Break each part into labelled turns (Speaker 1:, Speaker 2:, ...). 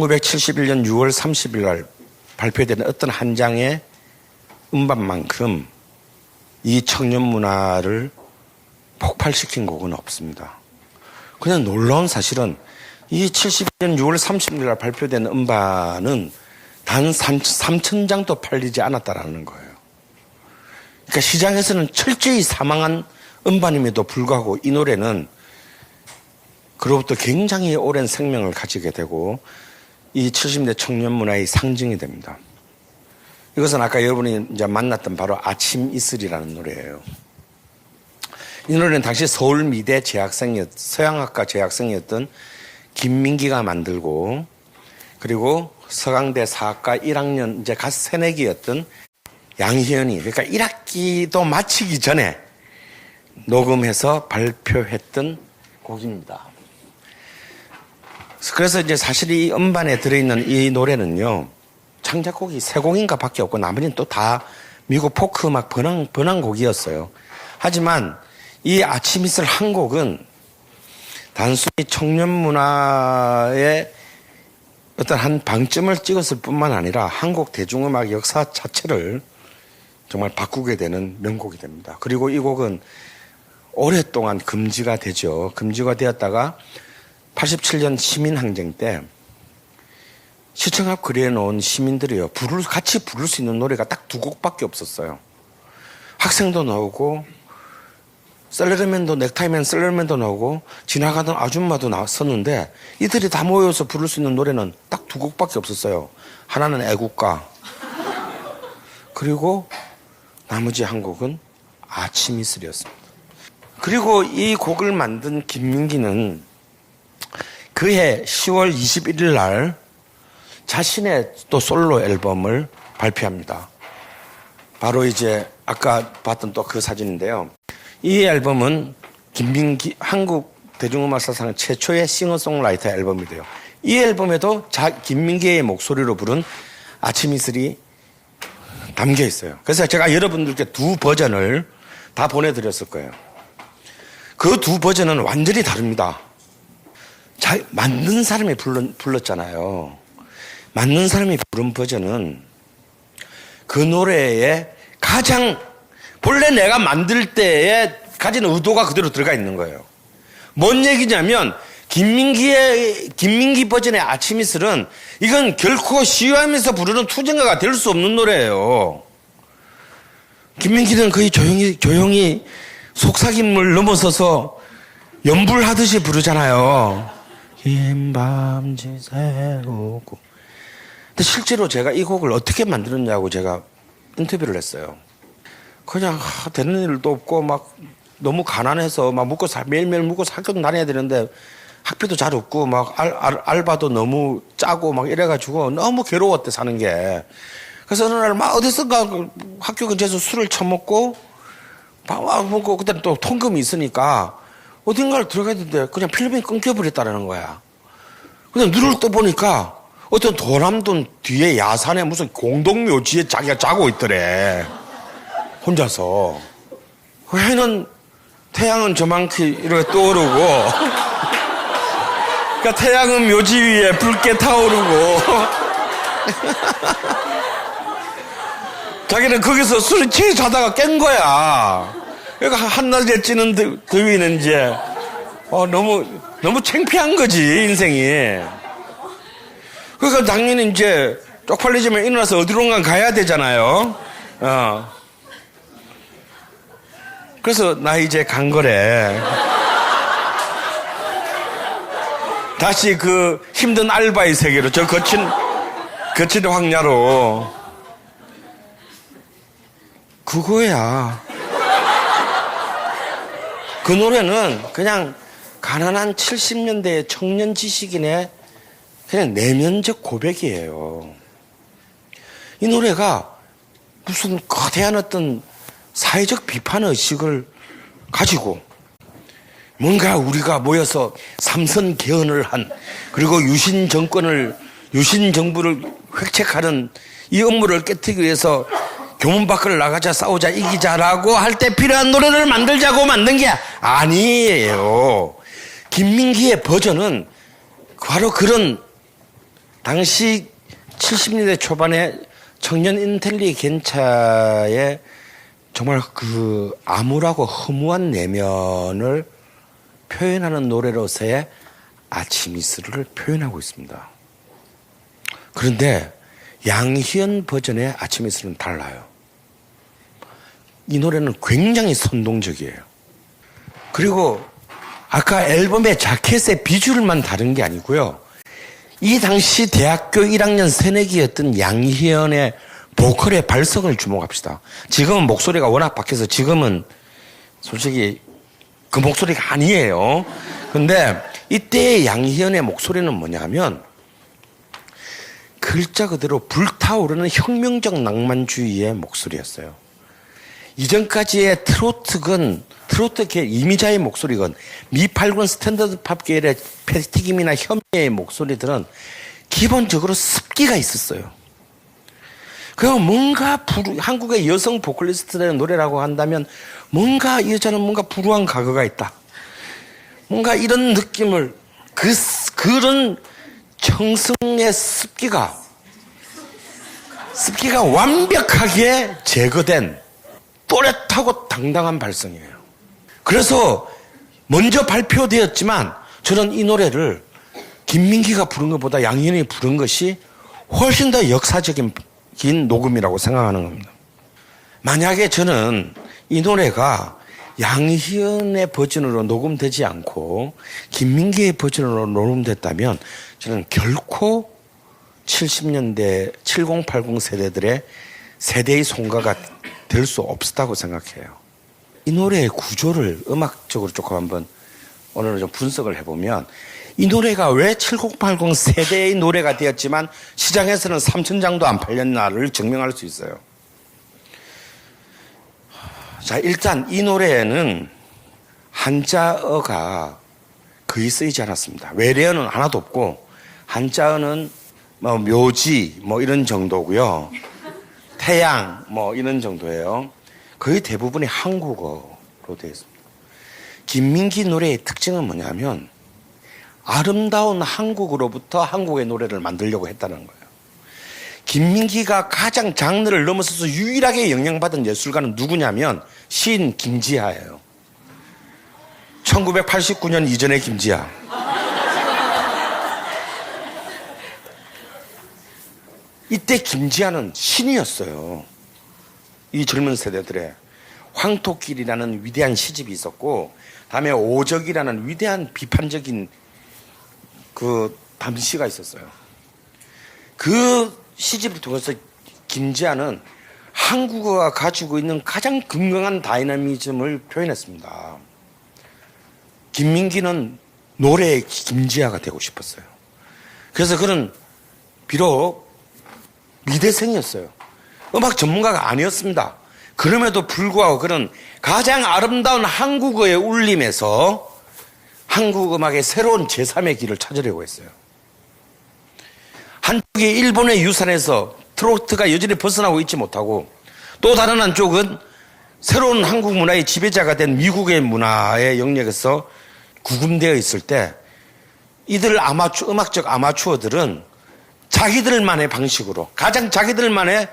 Speaker 1: 1971년 6월 30일 날 발표된 어떤 한 장의 음반만큼 이 청년 문화를 폭발시킨 곡은 없습니다. 그냥 놀라운 사실은 이 71년 6월 30일 날 발표된 음반은 단 3천 장도 팔리지 않았다라는 거예요. 그러니까 시장에서는 철저히 사망한 음반임에도 불구하고 이 노래는 그로부터 굉장히 오랜 생명을 가지게 되고 이 70대 청년 문화의 상징이 됩니다. 이것은 아까 여러분이 이제 만났던 바로 아침 이슬이라는 노래예요. 이 노래는 당시 서울 미대 재학생이었, 서양학과 재학생이었던 김민기가 만들고 그리고 서강대 사학과 1학년 이제 갓 새내기였던 양희연이 그러니까 1학기도 마치기 전에 녹음해서 발표했던 곡입니다. 그래서 이제 사실 이 음반에 들어있는 이 노래는요, 창작곡이 세 곡인가 밖에 없고 나머지는 또 다 미국 포크 음악 번안, 번안곡이었어요. 하지만 이 아침 이슬 한 곡은 단순히 청년 문화의 어떤 한 방점을 찍었을 뿐만 아니라 한국 대중음악 역사 자체를 정말 바꾸게 되는 명곡이 됩니다. 그리고 이 곡은 오랫동안 금지가 되죠. 금지가 되었다가 87년 시민항쟁 때 시청 앞 거리에 놓은 시민들이요. 부를, 같이 부를 수 있는 노래가 딱 두 곡밖에 없었어요. 학생도 나오고, 셀러리맨도, 넥타이맨 셀러리맨도 나오고, 지나가던 아줌마도 나왔었는데, 이들이 다 모여서 부를 수 있는 노래는 딱 두 곡밖에 없었어요. 하나는 애국가, 그리고 나머지 한 곡은 아침 이슬이었습니다. 그리고 이 곡을 만든 김민기는 그해 10월 21일 날 자신의 또 솔로 앨범을 발표합니다. 바로 이제 아까 봤던 또 그 사진인데요. 이 앨범은 김민기 한국 대중음악 사상 최초의 싱어송라이터 앨범이 돼요. 이 앨범에도 자, 김민기의 목소리로 부른 아침 이슬이 담겨 있어요. 그래서 제가 여러분들께 두 버전을 다 보내드렸을 거예요. 그 두 버전은 완전히 다릅니다. 자, 만든 사람이 불렀, 불렀잖아요. 만든 사람이 부른 버전은 그 노래에 가장 본래 내가 만들 때에 가진 의도가 그대로 들어가 있는 거예요. 뭔 얘기냐면 김민기의 김민기 버전의 아침 이슬은 이건 결코 시위하면서 부르는 투쟁가가 될 수 없는 노래예요. 김민기는 거의 조용히 조용히 속삭임을 넘어서서 연불하듯이 부르잖아요. 긴 밤지 새우고. 근데 실제로 제가 이 곡을 어떻게 만들었냐고 제가 인터뷰를 했어요. 그냥 하, 되는 일도 없고 막 너무 가난해서 막 묵고 살 매일매일 묵고 학교도 다녀야 되는데 학비도 잘 없고 막 알, 알, 알바도 너무 짜고 막 이래가지고 너무 괴로웠대 사는 게. 그래서 어느 날 막 어디선가 그 학교 근처에서 술을 처먹고 밥 먹고 그때 또 통금이 있으니까 어딘가를 들어가야 되는데 그냥 필름이 끊겨버렸다라는 거야. 근데 눈을 떠보니까 어떤 도남돈 뒤에 야산에 무슨 공동묘지에 자기가 자고 있더래. 혼자서. 그 해는 태양은 저만큼 이렇게 떠오르고 그러니까 태양은 묘지 위에 붉게 타오르고 자기는 거기서 술을 취해 자다가 깬 거야. 그러니까 한낮에 찌는 더- 더위는 이제 어, 너무 너무 창피한 거지 인생이. 그러니까 당연히 이제 쪽팔리지만 일어나서 어디론가 가야 되잖아요. 어. 그래서 나 이제 간 거래. 다시 그 힘든 알바의 세계로 저 거친 거친 황야로 그거야. 그 노래는 그냥 가난한 70년대의 청년 지식인의 그냥 내면적 고백이에요. 이 노래가 무슨 거대한 어떤 사회적 비판 의식을 가지고 뭔가 우리가 모여서 삼선 개헌을 한 그리고 유신 정권을 유신 정부를 획책하는 이 업무를 깨뜨리기 위해서 교문 밖을 나가자 싸우자 이기자라고 할 때 필요한 노래를 만들자고 만든 게 아니에요. 김민기의 버전은 바로 그런 당시 70년대 초반에 청년 인텔리겐차의 정말 그 암울하고 허무한 내면을 표현하는 노래로서의 아침 이슬을 표현하고 있습니다. 그런데 양희연 버전의 아침 이슬은 달라요. 이 노래는 굉장히 선동적이에요. 그리고 아까 앨범의 자켓의 비주얼만 다른 게 아니고요. 이 당시 대학교 1학년 새내기였던 양희연의 보컬의 발성을 주목합시다. 지금은 목소리가 워낙 바뀌어서 지금은 솔직히 그 목소리가 아니에요. 근데 이때의 양희연의 목소리는 뭐냐면 글자 그대로 불타오르는 혁명적 낭만주의의 목소리였어요. 이전까지의 트로트건 트로트 계 이미자의 목소리건 미팔군 스탠더드 팝 계열의 패티김이나 현미의 목소리들은 기본적으로 습기가 있었어요. 그리고 뭔가 부루, 한국의 여성 보컬리스트의 노래라고 한다면 뭔가 이 여자는 뭔가 불우한 과거가 있다. 뭔가 이런 느낌을 그 그런 청승의 습기가 습기가 완벽하게 제거된 또렷하고 당당한 발성이에요. 그래서 먼저 발표되었지만 저는 이 노래를 김민기가 부른 것보다 양현이 부른 것이 훨씬 더 역사적인 긴 녹음이라고 생각하는 겁니다. 만약에 저는 이 노래가 양희은의 버전으로 녹음되지 않고 김민기의 버전으로 녹음됐다면 저는 결코 70년대 7080 세대들의 세대의 송가가 될 수 없었다고 생각해요. 이 노래의 구조를 음악적으로 조금 한번 오늘은 좀 분석을 해보면 이 노래가 왜 7080 세대의 노래가 되었지만 시장에서는 3천장도 안 팔렸나를 증명할 수 있어요. 자, 일단 이 노래에는 한자어가 거의 쓰이지 않았습니다. 외래어는 하나도 없고 한자어는 뭐 묘지 뭐 이런 정도고요. 태양 뭐 이런 정도예요. 거의 대부분이 한국어로 되어 있습니다. 김민기 노래의 특징은 뭐냐면 아름다운 한국으로부터 한국의 노래를 만들려고 했다는 거예요. 김민기가 가장 장르를 넘어서서 유일하게 영향받은 예술가는 누구냐면 시인 김지하예요. 1989년 이전의 김지하. 이때 김지하는 신이었어요. 이 젊은 세대들의 황토길이라는 위대한 시집이 있었고, 다음에 오적이라는 위대한 비판적인 그 담시가 있었어요. 그 시집을 통해서 김지아는 한국어가 가지고 있는 가장 건강한 다이나미즘을 표현했습니다. 김민기는 노래의 김지아가 되고 싶었어요. 그래서 그는 비록 미대생이었어요. 음악 전문가가 아니었습니다. 그럼에도 불구하고 그는 가장 아름다운 한국어의 울림에서 한국 음악의 새로운 제3의 길을 찾으려고 했어요. 한쪽이 일본의 유산에서 트로트가 여전히 벗어나고 있지 못하고 또 다른 한쪽은 새로운 한국 문화의 지배자가 된 미국의 문화의 영역에서 구금되어 있을 때 이들 아마추 음악적 아마추어들은 자기들만의 방식으로 가장 자기들만의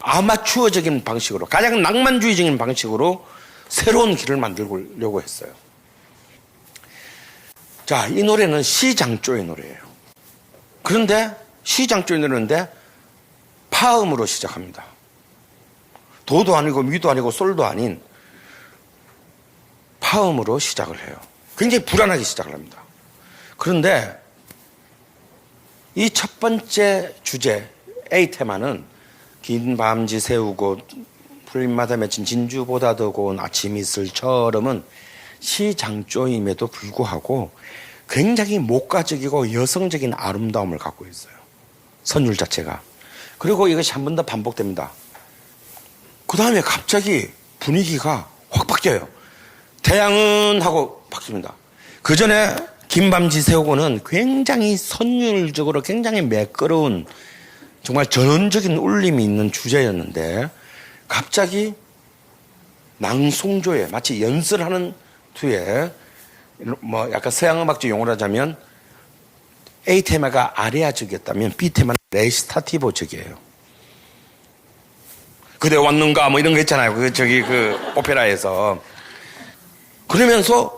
Speaker 1: 아마추어적인 방식으로 가장 낭만주의적인 방식으로 새로운 길을 만들려고 했어요. 자, 이 노래는 시장조의 노래예요. 그런데 시장조의 노래인데 파음으로 시작합니다. 도도 아니고 미도 아니고 솔도 아닌 파음으로 시작을 해요. 굉장히 불안하게 시작을 합니다. 그런데 이 첫 번째 주제 A 테마는 긴 밤지 세우고 풀잎마다 맺힌 진주보다 더 고운 아침 이슬처럼은 시장조임에도 불구하고 굉장히 목가적이고 여성적인 아름다움을 갖고 있어요. 선율 자체가. 그리고 이것이 한 번 더 반복됩니다. 그 다음에 갑자기 분위기가 확 바뀌어요. 태양은 하고 바뀝니다. 그 전에 김밤지 세우고는 굉장히 선율적으로 굉장히 매끄러운 정말 전원적인 울림이 있는 주제였는데 갑자기 낭송조에 마치 연설하는 뒤에 뭐 약간 서양 음악적 용어로 하자면 A 테마가 아리아적이었다면 B 테마는 레시타티보적이에요. 그대 왔는가 뭐 이런 거 있잖아요. 그 저기 그 오페라에서 그러면서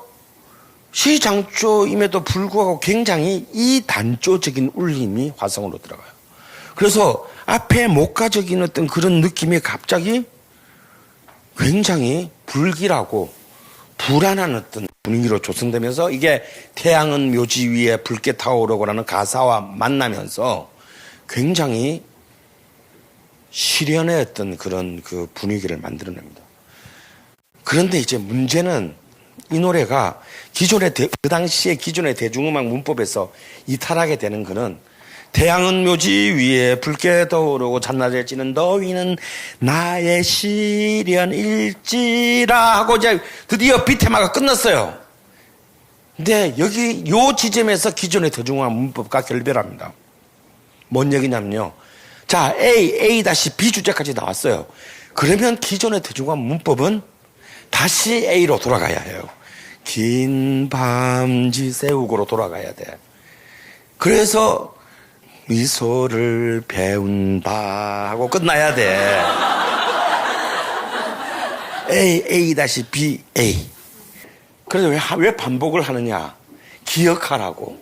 Speaker 1: 시장조임에도 불구하고 굉장히 이 단조적인 울림이 화성으로 들어가요. 그래서 앞에 목가적인 어떤 그런 느낌이 갑자기 굉장히 불길하고 불안한 어떤 분위기로 조성되면서 이게 태양은 묘지 위에 붉게 타오르고라는 가사와 만나면서 굉장히 실현의 어떤 그런 그 분위기를 만들어냅니다. 그런데 이제 문제는 이 노래가 기존의 대- 그 당시에 기존의 대중음악 문법에서 이탈하게 되는 거는 태양은 묘지 위에 붉게 떠오르고 잔나에 찌는 더위는 나의 시련일지라 하고 이제 드디어 비테마가 끝났어요. 근데 여기 요 지점에서 기존의 대중음악 문법과 결별합니다. 뭔 얘기냐면요. 자, A, A-B 주제까지 나왔어요. 그러면 기존의 대중화 문법은 다시 A로 돌아가야 해요. 긴 밤지 세우고로 돌아가야 돼. 그래서 미소를 배운다 하고 끝나야 돼. A, A-B, A. 그래서 왜, 하- 왜 반복을 하느냐? 기억하라고.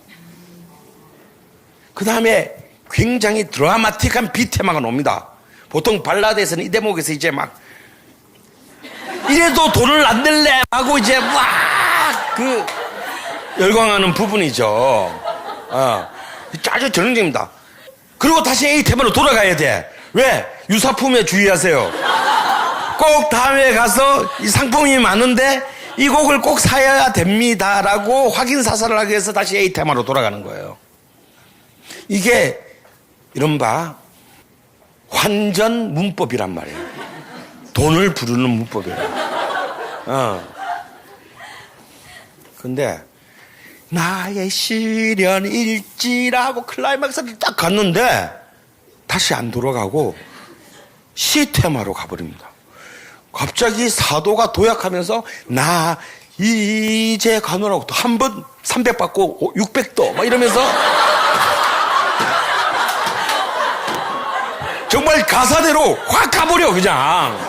Speaker 1: 그 다음에 굉장히 드라마틱한 비테마가 옵니다. 보통 발라드에서는 이 대목에서 이제 막 이래도 돈을 안 낼래 하고 이제 막 그 열광하는 부분이죠. 어. 아주 전형적입니다. 그리고 다시 A 테마로 돌아가야 돼. 왜? 유사품에 주의하세요. 꼭 다음에 가서 이 상품이 많은데 이 곡을 꼭 사야 됩니다라고 확인 사살을 하기 위해서 다시 A 테마로 돌아가는 거예요. 이게 이른바 환전 문법이란 말이에요. 돈을 부르는 문법이에요. 어. 근데 나의 시련 일지라고 클라이막스를 딱 갔는데 다시 안 돌아가고 시 테마로 가버립니다. 갑자기 사도가 도약하면서 나 이제 가노라고 또 한 번 300 받고 600도 막 이러면서 정말 가사대로 확 가버려 그냥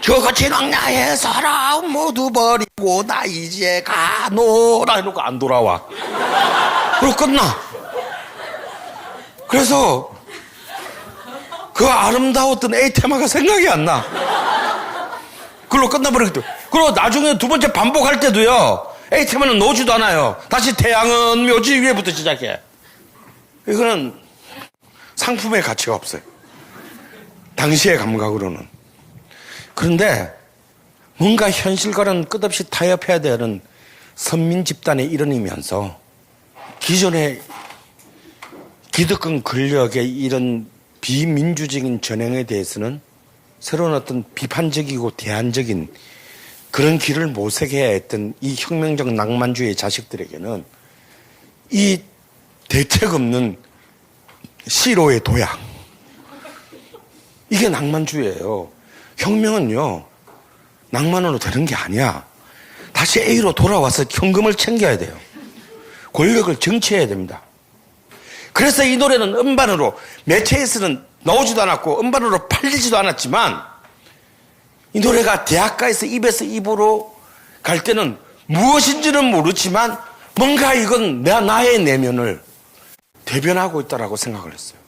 Speaker 1: 저같이 낙나의 사람 모두 버리고 나 이제 가노라 해놓고 안 돌아와. 그리고 끝나. 그래서 그 아름다웠던 A 테마가 생각이 안 나. 그걸로 끝나버리거든 그리고 나중에 두 번째 반복할 때도요 A 테마는 넣지도 않아요. 다시 태양은 묘지 위에부터 시작해. 이거는 상품의 가치가 없어요. 당시의 감각으로는. 그런데 뭔가 현실과는 끝없이 타협해야 되는 선민 집단의 일원이면서 기존의 기득권 권력의 이런 비민주적인 전행에 대해서는 새로운 어떤 비판적이고 대안적인 그런 길을 모색해야 했던 이 혁명적 낭만주의 자식들에게는 이 대책 없는 시로의 도약. 이게 낭만주의예요. 혁명은요, 낭만으로 되는 게 아니야. 다시 A로 돌아와서 현금을 챙겨야 돼요. 권력을 정치해야 됩니다. 그래서 이 노래는 음반으로 매체에서는 나오지도 않았고 음반으로 팔리지도 않았지만 이 노래가 대학가에서 입에서 입으로 갈 때는 무엇인지는 모르지만 뭔가 이건 내 나의 내면을 대변하고 있다라고 생각을 했어요.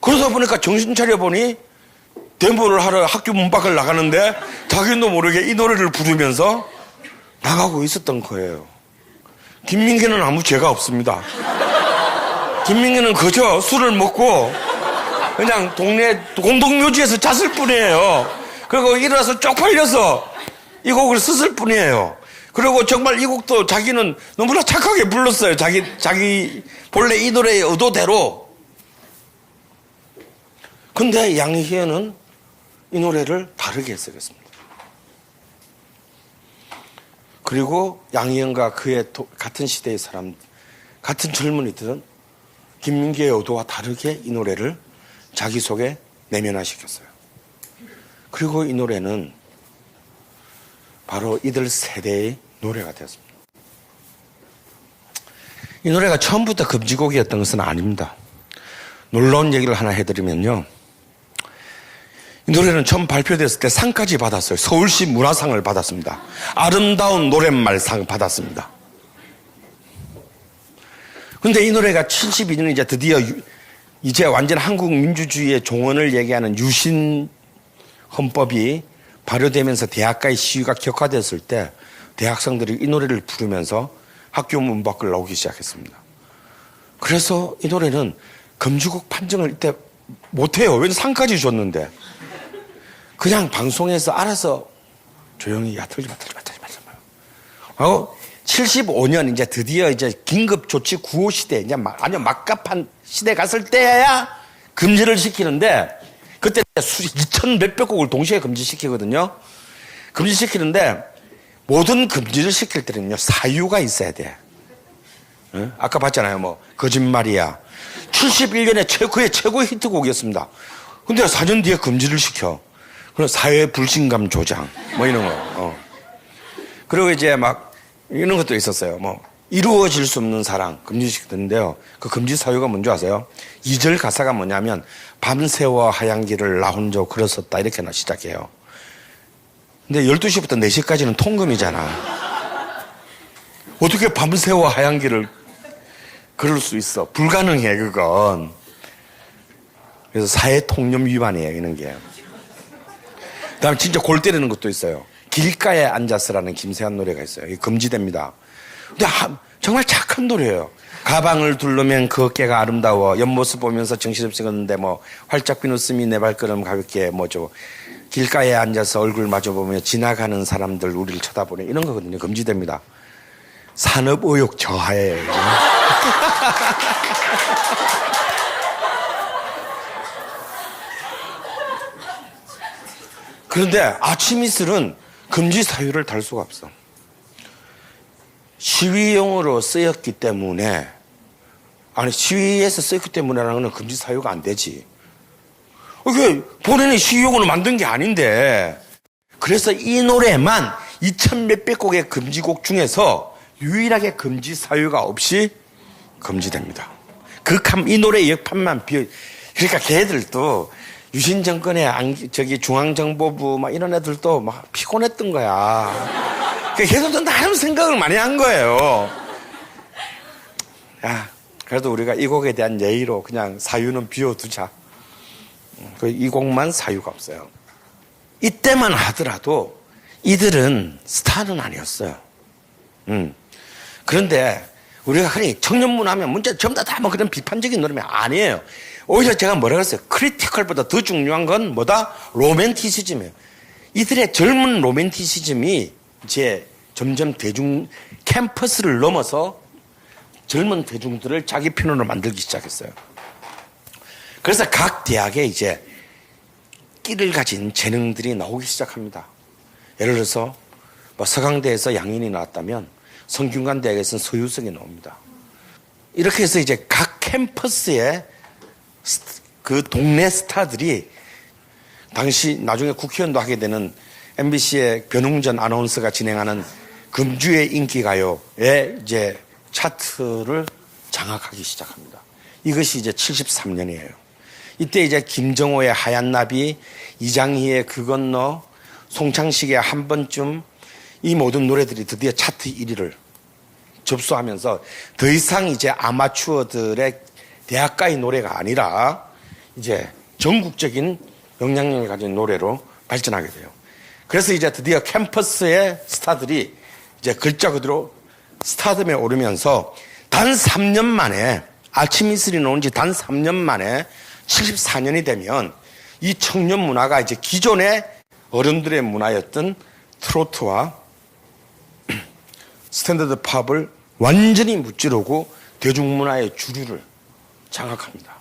Speaker 1: 그러다 보니까 정신 차려 보니 데모를 하러 학교 문 밖을 나가는데 자기도 모르게 이 노래를 부르면서 나가고 있었던 거예요. 김민기는 아무 죄가 없습니다. 김민기는 그저 술을 먹고 그냥 동네 공동묘지에서 잤을 뿐이에요. 그리고 일어나서 쪽팔려서 이 곡을 썼을 뿐이에요. 그리고 정말 이 곡도 자기는 너무나 착하게 불렀어요. 자기, 자기 본래 이 노래의 의도대로. 근데 양희애는 이 노래를 다르게 해석했습니다. 그리고 양희은과 그의 도- 같은 시대의 사람, 같은 젊은이들은 김민기의 의도와 다르게 이 노래를 자기 속에 내면화시켰어요. 그리고 이 노래는 바로 이들 세대의 노래가 되었습니다. 이 노래가 처음부터 금지곡이었던 것은 아닙니다. 놀라운 얘기를 하나 해드리면요. 이 노래는 처음 발표됐을 때 상까지 받았어요. 서울시 문화상을 받았습니다. 아름다운 노랫말상 받았습니다. 근데 이 노래가 72년 이제 드디어 유- 이제 완전 한국 민주주의의 종언을 얘기하는 유신 헌법이 발효되면서 대학가의 시위가 격화됐을 때 대학생들이 이 노래를 부르면서 학교 문 밖을 나오기 시작했습니다. 그래서 이 노래는 금주곡 판정을 이때 못해요. 왜 상까지 줬는데. 그냥 방송에서 알아서 조용히 야 틀지 마 틀지 마 틀지 마 틀지 마. 하고 75년 이제 드디어 이제 긴급 조치 구호 시대 이제 막 아주 막갑한 시대 갔을 때야 금지를 시키는데 그때 수 2천 몇백 곡을 동시에 금지시키거든요. 금지시키는데 모든 금지를 시킬 때는요 사유가 있어야 돼. 응? 아까 봤잖아요. 뭐 거짓말이야. 71년에 최고의 최고의 히트곡이었습니다. 근데 4년 뒤에 금지를 시켜. 그럼 사회 불신감 조장 뭐 이런 거. 어. 그리고 이제 막 이런 것도 있었어요. 뭐 이루어질 수 없는 사랑 금지시켰는데요. 그 금지 사유가 뭔지 아세요? 2절 가사가 뭐냐면 밤새워 하얀 길을 나 혼자 걸었었다 이렇게 나 시작해요. 근데 12시부터 4시까지는 통금이잖아. 어떻게 밤새워 하얀 길을 그럴 수 있어. 불가능해, 그건. 그래서 사회 통념 위반이에요, 이런 게. 그 다음에 진짜 골 때리는 것도 있어요. 길가에 앉아서라는 김세한 노래가 있어요. 이게 금지됩니다. 근데 하- 정말 착한 노래예요. 가방을 둘러면 그 어깨가 아름다워. 옆모습 보면서 정신없이 걷는데 뭐 활짝 핀 웃음이 내 발걸음 가볍게 뭐죠. 길가에 앉아서 얼굴 마주보며 지나가는 사람들 우리를 쳐다보네. 이런 거거든요. 금지됩니다. 산업 의욕 저하예 그런데 아침 이슬은 금지 사유를 달 수가 없어. 시위용으로 쓰였기 때문에 아니 시위에서 쓰였기 때문에라는 건 금지 사유가 안 되지. 이게 본인이 시위용으로 만든 게 아닌데 그래서 이 노래만 2천 몇백 곡의 금지곡 중에서 유일하게 금지 사유가 없이 금지됩니다. 그이 노래 역판만 비어 그러니까 걔들도 유신 정권의 안- 저기 중앙정보부 막 이런 애들도 막 피곤했던 거야. 그러니까 걔들도 나름 생각을 많이 한 거예요. 야, 그래도 우리가 이 곡에 대한 예의로 그냥 사유는 비워두자. 그이 곡만 사유가 없어요. 이때만 하더라도 이들은 스타는 아니었어요. 음. 그런데 우리가 흔히 청년문 하면 문제 전부 다뭐 그런 비판적인 노래면 아니에요. 오히려 제가 뭐라 그랬어요? 크리티컬보다 더 중요한 건 뭐다? 로맨티시즘이에요. 이들의 젊은 로맨티시즘이 이제 점점 대중 캠퍼스를 넘어서 젊은 대중들을 자기 편으로 만들기 시작했어요. 그래서 각 대학에 이제 끼를 가진 재능들이 나오기 시작합니다. 예를 들어서 뭐 서강대에서 양인이 나왔다면 성균관 대학에서는 서유석이 나옵니다. 이렇게 해서 이제 각 캠퍼스에 스- 그 동네 스타들이 당시 나중에 국회의원도 하게 되는 MBC의 변웅전 아나운서가 진행하는 금주의 인기가요의 이제 차트를 장악하기 시작합니다. 이것이 이제 73년이에요. 이때 이제 김정호의 하얀 나비, 이장희의 그 건너, 송창식의 한 번쯤 이 모든 노래들이 드디어 차트 1위를 접수하면서 더 이상 이제 아마추어들의 대학가의 노래가 아니라 이제 전국적인 영향력을 가진 노래로 발전하게 돼요. 그래서 이제 드디어 캠퍼스의 스타들이 이제 글자 그대로 스타덤에 오르면서 단 3년 만에 아침 이슬이 나온 지 단 3년 만에 74년이 되면 이 청년 문화가 이제 기존의 어른들의 문화였던 트로트와 스탠더드 팝을 완전히 무찌르고 대중문화의 주류를 장악합니다.